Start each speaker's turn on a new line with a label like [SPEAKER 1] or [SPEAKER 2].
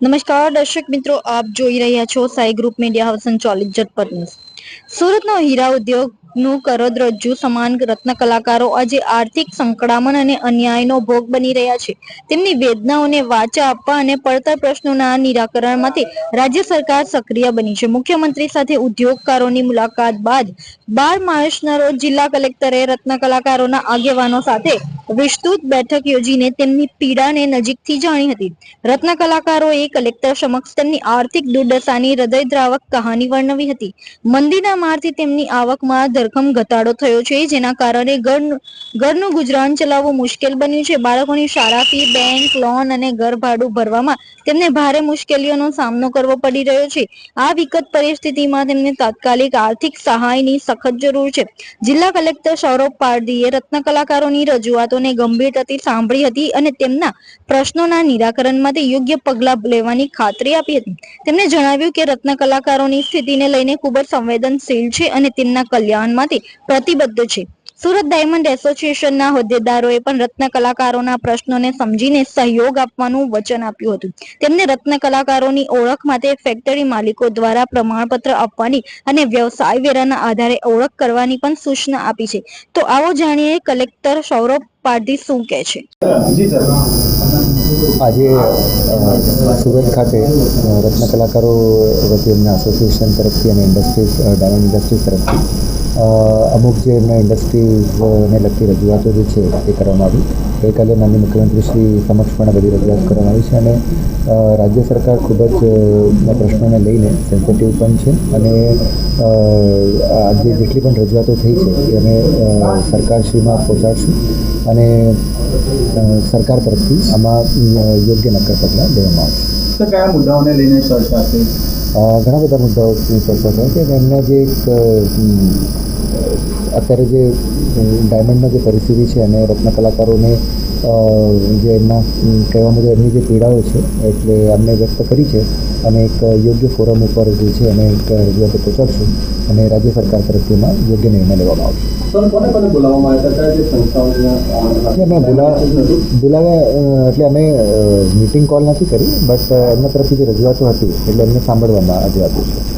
[SPEAKER 1] નમસ્કાર, દર્શક મિત્રો, આપ જોઈ રહ્યા છો સાઈ ગ્રુપ મીડિયા હાઉસ સંચાલિત જટપટ ન્યૂઝ. સુરતનો હીરા ઉદ્યોગનું કરોડરજ્જુ સમાન રત્ન કલાકારો આજે આર્થિક સંકળામણ અને અન્યાયનો ભોગ બની રહ્યા છે. તેમની વેદનાઓને વાચા આપવા અને પડતર પ્રશ્નોના નિરાકરણ માટે રાજ્ય સરકાર સક્રિય બની છે. મુખ્યમંત્રી સાથે ઉદ્યોગકારોની મુલાકાત બાદ બાર માર્ચના રોજ જિલ્લા કલેક્ટરે રત્ન કલાકારોના આગેવાનો સાથે વિસ્તૃત બેઠક યોજીને તેમની પીડાને નજીકથી જાણી હતી. રત્ન કલાકારોએ કલેક્ટર સમક્ષ તેમની આર્થિક દુર્દશાની હૃદયદ્રાવક કહાની વર્ણવી હતી. મંદીના મારથી તેમની આવકમાં ધરખમ ઘટાડો થયો છે, જેના કારણે ઘરનું ગુજરાન ચલાવવું મુશ્કેલ બન્યું છે. બાળકોની શાળા ફી, બેંક, લોન અને ઘર ભાડું ભરવામાં તેમને ભારે મુશ્કેલીઓનો સામનો કરવો પડી રહ્યો છે. આ વિકટ પરિસ્થિતિમાં તેમને તાત્કાલિક આર્થિક સહાયની સખત જરૂર છે. જિલ્લા કલેક્ટર સૌરભ પારધીએ રત્ન કલાકારોની રજૂઆતોને ગંભીરતાથી સાંભળી હતી અને તેમના પ્રશ્નોના નિરાકરણ માટે યોગ્ય પગલાં લેવાની ખાતરી આપી હતી. તેમણે જણાવ્યું કે રત્ન કલાકારોની સ્થિતિને લઈને ખૂબ જ સંવેદનશીલ છે અને તેમના કલ્યાણ માટે પ્રતિબદ્ધ છે. સુરત ડાયમંડ એસોસિએશનના હોદ્દેદારોએ પણ રત્ન કલાકારોના પ્રશ્નોને સમજીને સહયોગ આપવાનું વચન આપ્યું હતું. તેમને રત્ન કલાકારોની ઓળખ માટે ફેક્ટરી માલિકો દ્વારા પ્રમાણપત્ર આપવાની અને વ્યવસાય વેરાના આધારે ઓળખ કરવાની પણ સૂચના આપી છે. તો આવો જાણીએ કલેક્ટર સૌરભ પારધી શું કહે છે.
[SPEAKER 2] આજે સુરત ખાતે રત્ન કલાકારો વતી એમના એસોસિએશન તરફથી અને ઇન્ડસ્ટ્રીઝ ડાયમંડ ઇન્ડસ્ટ્રીઝ તરફથી અમુક જે એમના ઇન્ડસ્ટ્રીઝને લગતી રજૂઆતો જે છે એ કરવામાં આવી. ગઈકાલે માનનીય મુખ્યમંત્રી શ્રી સમક્ષ પણ બધી રજૂઆત કરવામાં આવી છે અને રાજ્ય સરકાર ખૂબ જ પ્રશ્નોને લઈને સેન્સિટિવ પણ છે અને આજે જેટલી પણ રજૂઆતો થઈ છે એ અમે સરકારશ્રીમાં પહોંચાડશું અને સરકાર તરફથી આમાં યોગ્ય નક્કર પગલાં લેવામાં આવશે.
[SPEAKER 3] સર કયા મુદ્દાઓને લઈને ચર્ચા થઈ
[SPEAKER 2] ઘણા બધા મુદ્દાઓની ચર્ચા થઈ છે એમના જે એક અત્યારે જે ડાયમંડમાં જે પરિસ્થિતિ છે અને રત્ન કલાકારોને જે એમના કહેવા મુજબ એમની જે પીડાઓ છે એટલે અમને વ્યક્ત કરી છે અને એક યોગ્ય ફોરમ ઉપર જે છે અમે એક રજૂઆત પહોંચાડશું અને રાજ્ય સરકાર તરફથી એમાં યોગ્ય નિર્ણય લેવામાં આવશે.
[SPEAKER 3] આવ્યા હતા?
[SPEAKER 2] અમે બોલા બોલાવ્યા એટલે અમે મીટિંગ કોલ નથી કરી બટ એમના તરફથી જે રજૂઆતો હતી એટલે એમને સાંભળવામાં આપ્યું છે.